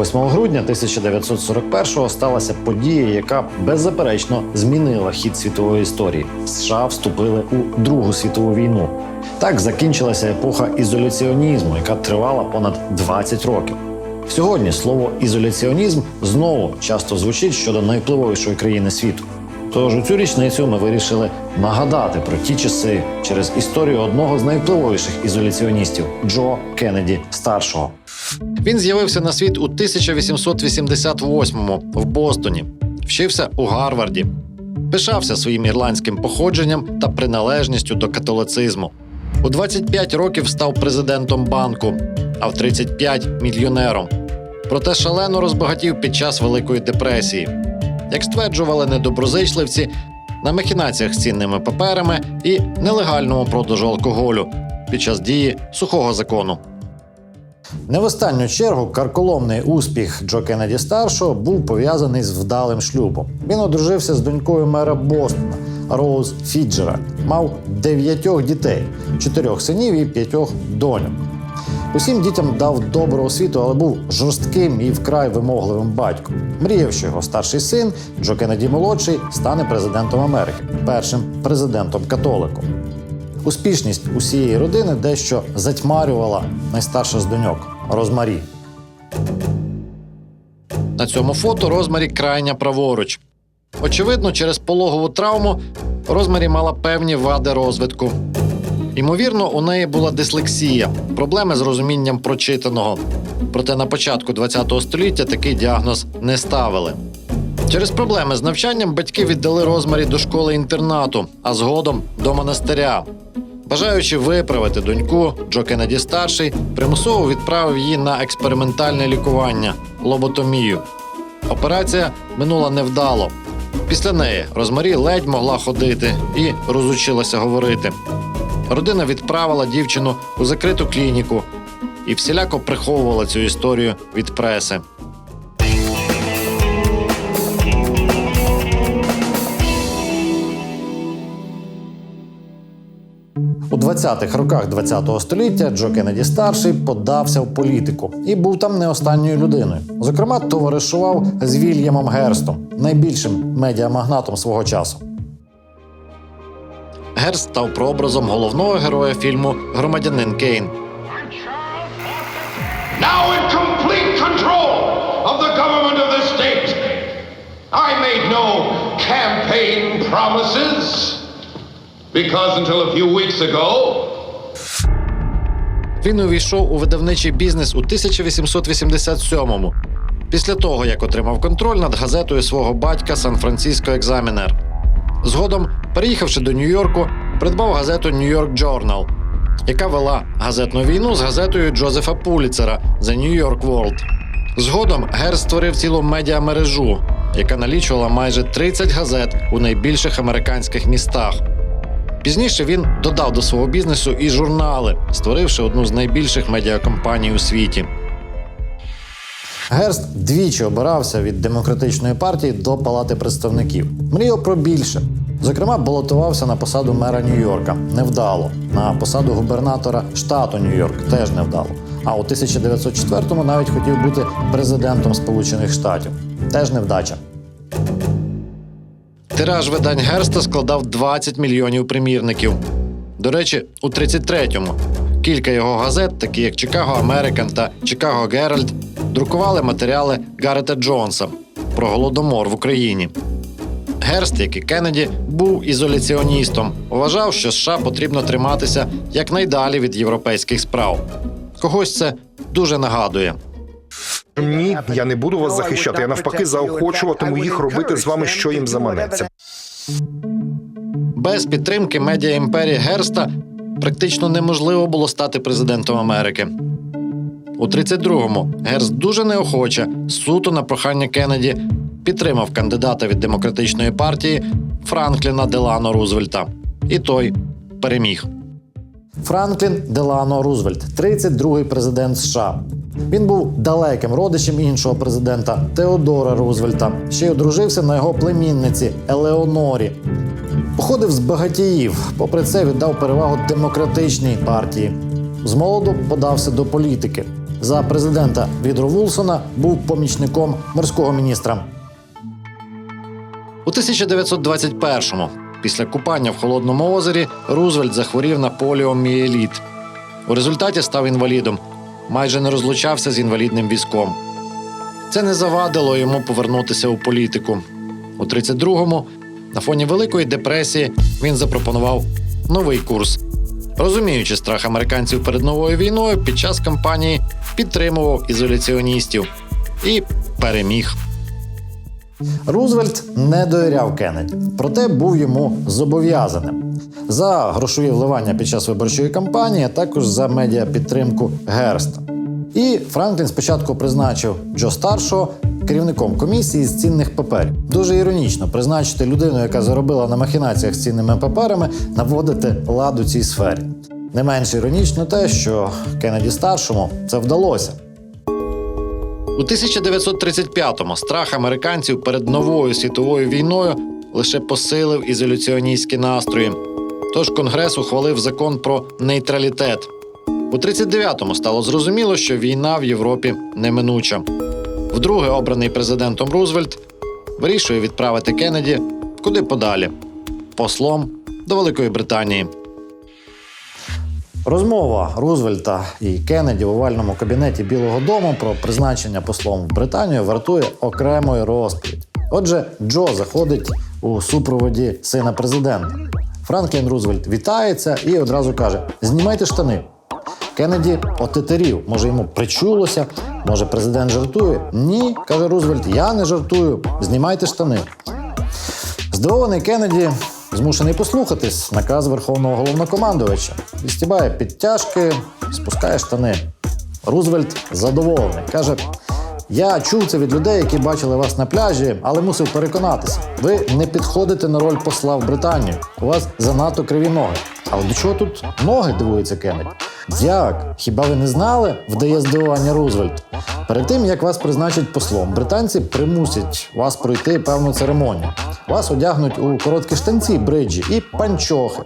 8 грудня 1941-го сталася подія, яка беззаперечно змінила хід світової історії. США вступили у Другу світову війну. Так закінчилася епоха ізоляціонізму, яка тривала понад 20 років. Сьогодні слово ізоляціонізм знову часто звучить щодо найвпливовішої країни світу. Тож у цю річницю ми вирішили нагадати про ті часи через історію одного з найвпливовіших ізоляціоністів Джо Кеннеді старшого. Він з'явився на світ у 1888-му в Бостоні, вчився у Гарварді, пишався своїм ірландським походженням та приналежністю до католицизму. У 25 років став президентом банку, а в 35 мільйонером. Проте шалено розбагатів під час Великої депресії. Як стверджували недоброзичливці, на махінаціях з цінними паперами і нелегальному продажу алкоголю під час дії сухого закону. Не в останню чергу карколомний успіх Джо Кеннеді старшого був пов'язаний з вдалим шлюбом. Він одружився з донькою мера Бостона Роуз Фіджера, мав дев'ятьох дітей, чотирьох синів і п'ятьох доньок. Усім дітям дав добру освіту, але був жорстким і вкрай вимогливим батьком. Мріяв, що його старший син Джо Кеннеді молодший стане президентом Америки, першим президентом-католиком. Успішність усієї родини дещо затьмарювала найстарша з доньок Розмарі. На цьому фото Розмарі крайня праворуч. Очевидно, через пологову травму Розмарі мала певні вади розвитку. Ймовірно, у неї була дислексія, проблеми з розумінням прочитаного. Проте на початку ХХ століття такий діагноз не ставили. Через проблеми з навчанням батьки віддали Розмарі до школи інтернату, а згодом до монастиря. Бажаючи виправити доньку, Джо Кеннеді старший примусово відправив її на експериментальне лікування лоботомію. Операція минула невдало. Після неї Розмарі ледь могла ходити і розучилася говорити. Родина відправила дівчину у закриту клініку і всіляко приховувала цю історію від преси. У 20-х роках ХХ століття Джо Кеннеді старший подався в політику і був там не останньою людиною. Зокрема, товаришував з Вільямом Герстом, найбільшим медіамагнатом свого часу. Герст став прообразом головного героя фільму Громадянин Кейн. now in complete control of the government of the state. I made no campaign promises because until a few weeks ago, Він увійшов у видавничий бізнес у 1887-му, після того як отримав контроль над газетою свого батька Сан-Франциско Екзамінер. Згодом, переїхавши до Нью-Йорку, придбав газету York Journal, яка вела газетну війну з газетою Джозефа Пуліцера The New York World. Згодом Гер створив цілу медіамережу, яка налічувала майже 30 газет у найбільших американських містах. Пізніше він додав до свого бізнесу і журнали, створивши одну з найбільших медіакомпаній у світі. Герст двічі обирався від демократичної партії до Палати представників. Мріяв про більше. Зокрема, балотувався на посаду мера Нью-Йорка невдало. На посаду губернатора штату Нью-Йорк теж невдало. А у 1904-му навіть хотів бути президентом Сполучених Штатів. Теж невдача. Тираж видань Герста складав 20 мільйонів примірників. До речі, у 33-му кілька його газет, такі як Chicago American та Chicago Herald, друкували матеріали Гарета Джонса про голодомор в Україні. Герст, як і Кеннеді, був ізоляціоністом. Вважав, що США потрібно триматися якнайдалі від європейських справ. Когось це дуже нагадує. Ні, я не буду вас захищати. Я навпаки заохочуватиму їх робити з вами, що їм заманеться. Без підтримки медіа імперії Герста практично неможливо було стати президентом Америки. У 32-му Герст дуже неохоче, суто на прохання Кеннеді, підтримав кандидата від демократичної партії Франкліна Делано Рузвельта. І той переміг. Франклін Делано Рузвельт, 32-й президент США. Він був далеким родичем іншого президента Теодора Рузвельта. Ще й одружився на його племінниці Елеонорі. Походив з багатіїв, попри це віддав перевагу демократичній партії. З молоду подався до політики. за президента Відро Вулсона був помічником морського міністра. У 1921-му, після купання в холодному озері, Рузвельт захворів на поліомієліт. У результаті став інвалідом, майже не розлучався з інвалідним візком. Це не завадило йому повернутися у політику. У 32-му, на фоні Великої депресії, він запропонував новий курс. Розуміючи страх американців перед новою війною, під час кампанії підтримував ізоляціоністів і переміг. Рузвельт не довіряв Кеннеді, проте був йому зобов'язаним за грошові вливання під час виборчої кампанії, а також за медіапідтримку Герста. І Франклін спочатку призначив Джо старшого керівником комісії з цінних паперів. Дуже іронічно призначити людину, яка заробила на махінаціях з цінними паперами, наводити лад у цій сфері. Не менш іронічно те, що Кеннеді старшому це вдалося. У 1935-му страх американців перед новою світовою війною лише посилив ізоляціоністські настрої. Тож Конгрес ухвалив закон про нейтралітет. У 39-му стало зрозуміло, що війна в Європі неминуча. Вдруге обраний президентом Рузвельт вирішує відправити Кеннеді куди подалі послом до Великої Британії. Розмова Рузвельта і Кеннеді в овальному кабінеті Білого Дому про призначення послом в Британію вартує окремої розповіді. Отже, Джо заходить у супроводі сина президента. Франклін Рузвельт вітається і одразу каже: Знімайте штани. Кеннеді отетерів. Може, йому причулося, може, президент жартує. Ні, каже Рузвельт, я не жартую. Знімайте штани. Здивований Кеннеді змушений послухатись наказ верховного головнокомандувача. Відстібає підтяжки, спускає штани. Рузвельт задоволений. Каже: Я чув це від людей, які бачили вас на пляжі, але мусив переконатися. Ви не підходите на роль посла в Британію. У вас занадто криві ноги. Але до чого тут ноги дивується Кеннеді? Як? Хіба ви не знали? вдає здивування Рузвельт. Перед тим як вас призначать послом, британці примусять вас пройти певну церемонію. Вас одягнуть у короткі штанці, бриджі і панчохи.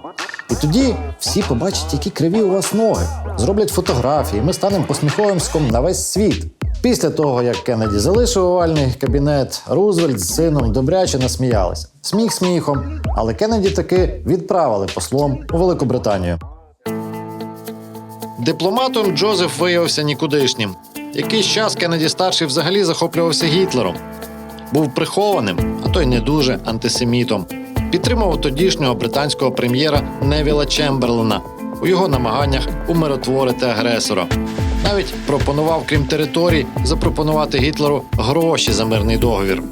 І тоді всі побачать, які криві у вас ноги. Зроблять фотографії. Ми станемо посміховиськом на весь світ. Після того, як Кеннеді залишив овальний кабінет, Рузвельт з сином добряче насміялися. Сміх сміхом, але Кеннеді таки відправили послом у Велику Британію. Дипломатом Джозеф виявився нікудишнім. Якийсь час Кеннеді старший взагалі захоплювався Гітлером. Був прихованим, то й не дуже антисемітом. Підтримував тодішнього британського прем'єра Невіла Чемберлена у його намаганнях умиротворити агресора. Навіть пропонував, крім територій, запропонувати Гітлеру гроші за мирний договір.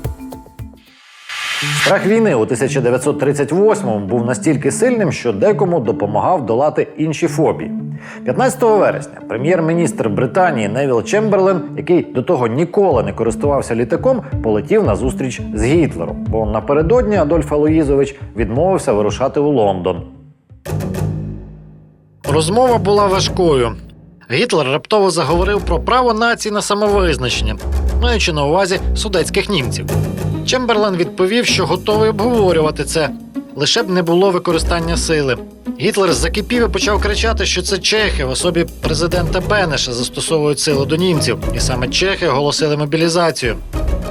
Страх війни у 1938-му був настільки сильним, що декому допомагав долати інші фобії. 15 вересня прем'єр-міністр Британії Невіл Чемберлен, який до того ніколи не користувався літаком, полетів на зустріч з Гітлером, бо напередодні Адольф Алоїзович відмовився вирушати у Лондон. Розмова була важкою. Гітлер раптово заговорив про право нації на самовизначення, маючи на увазі судецьких німців. Чемберлен відповів, що готовий обговорювати це, лише б не було використання сили. Гітлер закипів і почав кричати, що це чехи в особі президента Бенеша застосовують силу до німців, і саме чехи оголосили мобілізацію.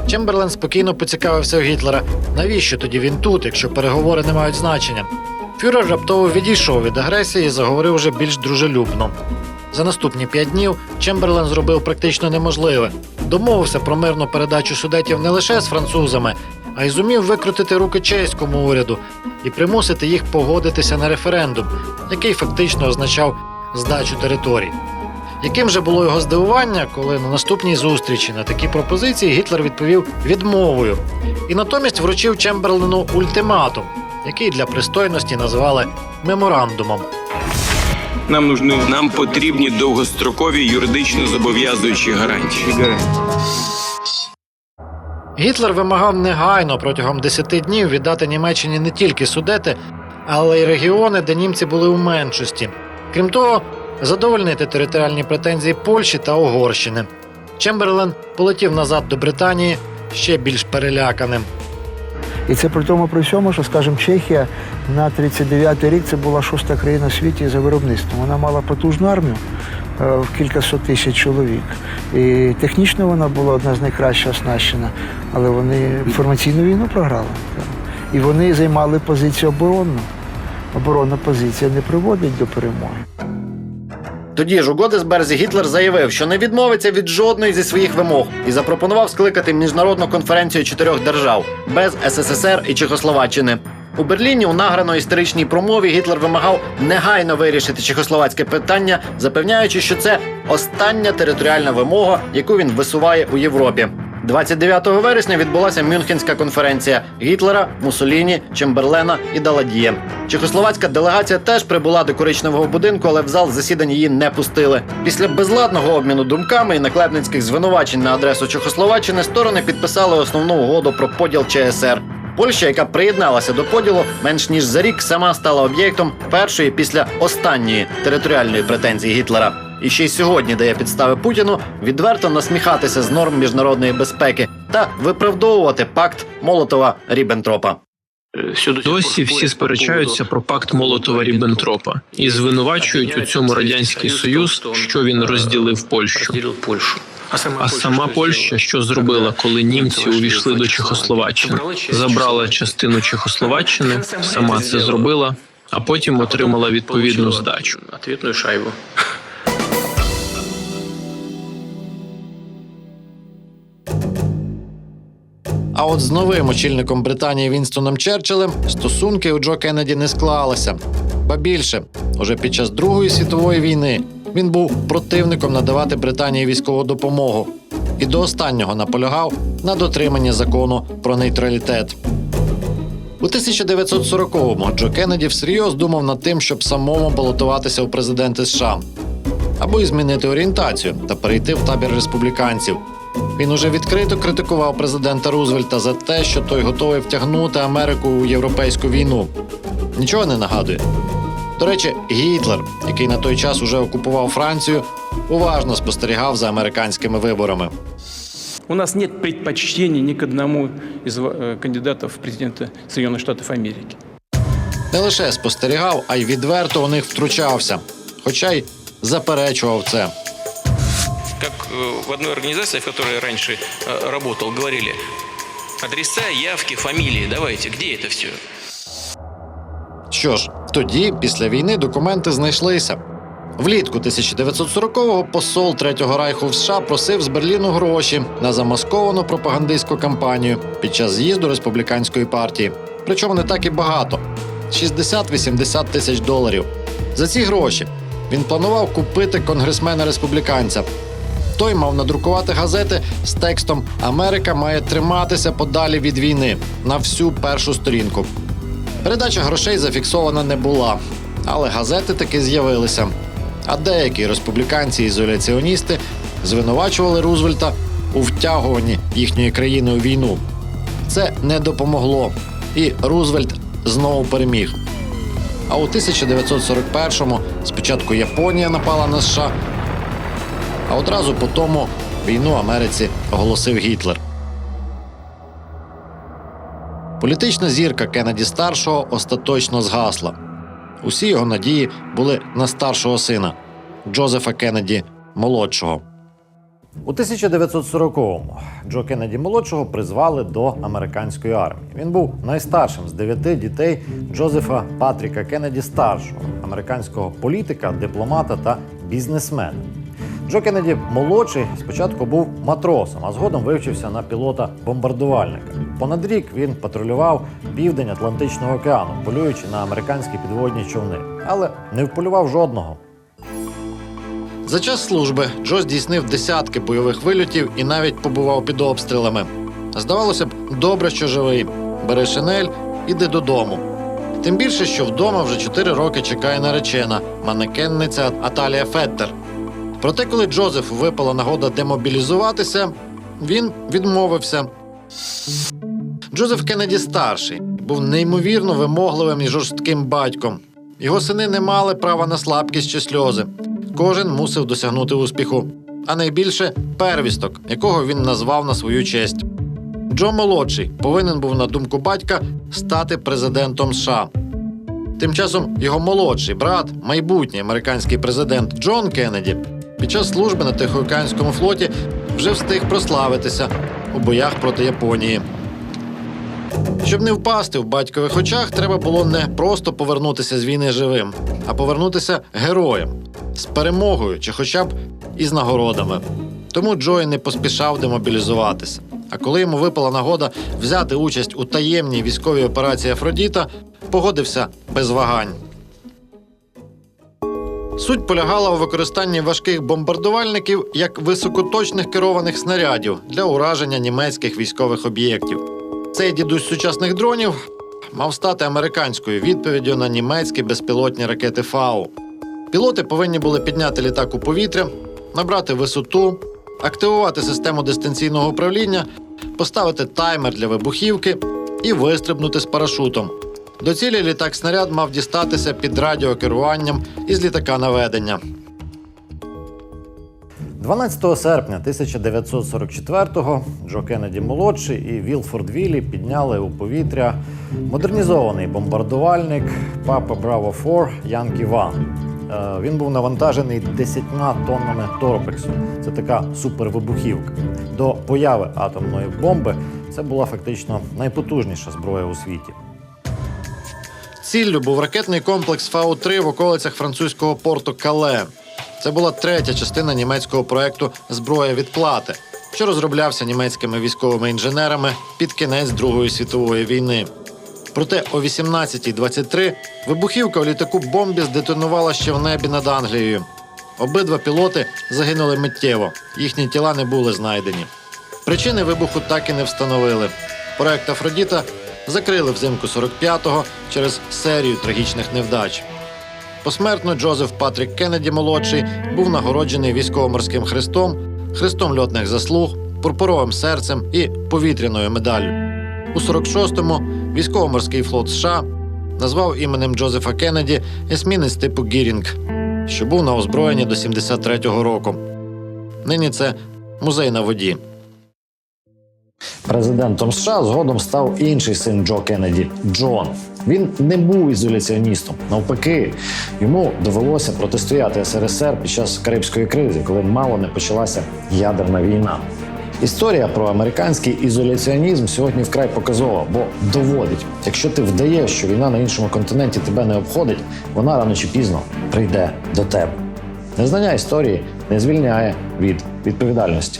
Чемберлен спокійно поцікавився у Гітлера, навіщо тоді він тут, якщо переговори не мають значення. Фюрер раптово відійшов від агресії і заговорив уже більш дружелюбно. За наступні п'ять днів Чемберлен зробив практично неможливе. Домовився про мирну передачу судетів не лише з французами, а й зумів викрутити руки чеському уряду і примусити їх погодитися на референдум, який фактично означав здачу територій. Яким же було його здивування, коли на наступній зустрічі на такі пропозиції Гітлер відповів відмовою і натомість вручив Чемберлену ультиматум, який для пристойності назвали меморандумом. Нам нужны нам потрібні довгострокові юридично зобов'язуючі гарантії. Гітлер вимагав негайно протягом 10 днів віддати Німеччині не тільки судети, але й регіони, де німці були у меншості. Крім того, задовольнити територіальні претензії Польщі та Угорщини. Чемберлен полетів назад до Британії ще більш переляканим. І це при тому при всьому, що, скажімо, Чехія на 39-й рік це була шоста країна в світі за виробництвом. Вона мала потужну армію, в кількасот тисяч чоловік. І технічно вона була одна з найкраще оснащена, але вони інформаційну війну програли. І вони займали позицію оборонну. Оборонна позиція не приводить до перемоги. Тоді ж у Годесберзі Гітлер заявив, що не відмовиться від жодної зі своїх вимог і запропонував скликати міжнародну конференцію чотирьох держав без СССР і Чехословаччини. У Берліні у награно історичній промові Гітлер вимагав негайно вирішити чехословацьке питання, запевняючи, що це остання територіальна вимога, яку він висуває у Європі. 29 вересня відбулася Мюнхенська конференція Гітлера, Муссоліні, Чемберлена і Даладія. Чехословацька делегація теж прибула до коричневого будинку, але в зал засідань її не пустили. Після безладного обміну думками і наклепницьких звинувачень на адресу Чехословаччини сторони підписали основну угоду про поділ ЧСР. Польща, яка приєдналася до поділу, менш ніж за рік сама стала об'єктом першої після останньої територіальної претензії Гітлера. І ще й сьогодні дає підстави Путіну відверто насміхатися з норм міжнародної безпеки та виправдовувати пакт Молотова Ріббентропа. Досі всі сперечаються про пакт Молотова Ріббентропа і звинувачують у цьому радянський союз, що він розділив Польщу. А сама Польща що зробила, коли німці увійшли до Чехословаччини? Забрала частину Чехословаччини, сама це зробила, а потім отримала відповідну здачу. Шайбу. А от з новим очільником Британії Вінстоном Черчиллем стосунки у Джо Кеннеді не склалися. Ба більше, уже під час Другої світової війни він був противником надавати Британії військову допомогу і до останнього наполягав на дотриманні закону про нейтралітет. У 1940-му Джо Кеннеді всерйоз думав над тим, щоб самому балотуватися у президенти США або й змінити орієнтацію та перейти в табір республіканців. Він уже відкрито критикував президента Рузвельта за те, що той готовий втягнути Америку у європейську війну. Нічого не нагадує. До речі, Гітлер, який на той час уже окупував Францію, уважно спостерігав за американськими виборами. У нас нет предпочтений ни к одному из э, кандидатов в президенты Соединенных Штатов Америки. Не лише спостерігав, а й відверто у них втручався, хоча й заперечував це. как э, в одной организации, в которой я раньше э, работал, говорили, адреса, явки, фамилии, давайте, где это все? Що ж, тоді, після війни, документи знайшлися. Влітку 1940-го посол Третього райху в США просив з Берліну гроші на замасковану пропагандистську кампанію під час з'їзду республіканської партії. Причому не так і багато 60-80 тисяч доларів. За ці гроші він планував купити конгресмена республіканця. той мав надрукувати газети з текстом Америка має триматися подалі від війни на всю першу сторінку. Передача грошей зафіксована не була, але газети таки з'явилися. А деякі республіканці ізоляціоністи звинувачували Рузвельта у втягуванні їхньої країни у війну. Це не допомогло, і Рузвельт знову переміг. А у 1941-му спочатку Японія напала на США, а одразу по тому війну Америці оголосив Гітлер. Політична зірка Кеннеді старшого остаточно згасла. Усі його надії були на старшого сина Джозефа Кеннеді молодшого. У 1940-му Джо Кеннеді молодшого призвали до американської армії. Він був найстаршим з дев'яти дітей Джозефа Патріка Кеннеді старшого, американського політика, дипломата та бізнесмена. Джо Кеннеді молодший спочатку був матросом, а згодом вивчився на пілота бомбардувальника. Понад рік він патрулював південь Атлантичного океану, полюючи на американські підводні човни, але не вполював жодного. За час служби Джо здійснив десятки бойових вильотів і навіть побував під обстрілами. Здавалося б, добре, що живий. Бери шинель, іди додому. Тим більше, що вдома вже чотири роки чекає наречена манекенниця Аталія Феттер. Проте, коли Джозефу випала нагода демобілізуватися, він відмовився. Джозеф Кеннеді старший був неймовірно вимогливим і жорстким батьком. Його сини не мали права на слабкість чи сльози. Кожен мусив досягнути успіху, а найбільше первісток, якого він назвав на свою честь. Джо молодший повинен був, на думку батька, стати президентом США. Тим часом його молодший брат, майбутній американський президент Джон Кеннеді, Під час служби на Тихоокеанському флоті вже встиг прославитися у боях проти Японії. Щоб не впасти в батькових очах, треба було не просто повернутися з війни живим, а повернутися героєм з перемогою чи хоча б із нагородами. Тому Джой не поспішав демобілізуватися. А коли йому випала нагода взяти участь у таємній військовій операції Афродіта, погодився без вагань. Суть полягала у використанні важких бомбардувальників як високоточних керованих снарядів для ураження німецьких військових об'єктів. Цей дідусь сучасних дронів мав стати американською відповіддю на німецькі безпілотні ракети Фау. Пілоти повинні були підняти літак у повітря, набрати висоту, активувати систему дистанційного управління, поставити таймер для вибухівки і вистрибнути з парашутом. До цілі літак снаряд мав дістатися під радіокеруванням із літака наведення. 12 серпня 1944-го Джо Кеннеді молодший і Вілфорд Віллі підняли у повітря модернізований бомбардувальник Папа Браво 4 Янкі Ван. Е, Він був навантажений 10 тоннами торпексу. Це така супервибухівка. До появи атомної бомби це була фактично найпотужніша зброя у світі. Ціллю був ракетний комплекс Фау-3 в околицях французького порту Кале. Це була третя частина німецького проекту Зброя відплати, що розроблявся німецькими військовими інженерами під кінець Другої світової війни. Проте о 18.23 вибухівка у літаку бомбі здетонувала ще в небі над Англією. Обидва пілоти загинули миттєво, їхні тіла не були знайдені. Причини вибуху так і не встановили. Проект Афродіта закрили взимку 45-го через серію трагічних невдач. Посмертно Джозеф Патрік Кеннеді молодший був нагороджений військово-морським хрестом, хрестом льотних заслуг, пурпуровим серцем і повітряною медаллю. У 46-му військово-морський флот США назвав іменем Джозефа Кеннеді есмінець типу Гірінг, що був на озброєнні до 73-го року. Нині це музей на воді. Президентом США згодом став інший син Джо Кеннеді Джон. Він не був ізоляціоністом. Навпаки, йому довелося протистояти СРСР під час Карибської кризи, коли мало не почалася ядерна війна. Історія про американський ізоляціонізм сьогодні вкрай показова, бо доводить, якщо ти вдаєш, що війна на іншому континенті тебе не обходить, вона рано чи пізно прийде до тебе. Незнання історії не звільняє від відповідальності.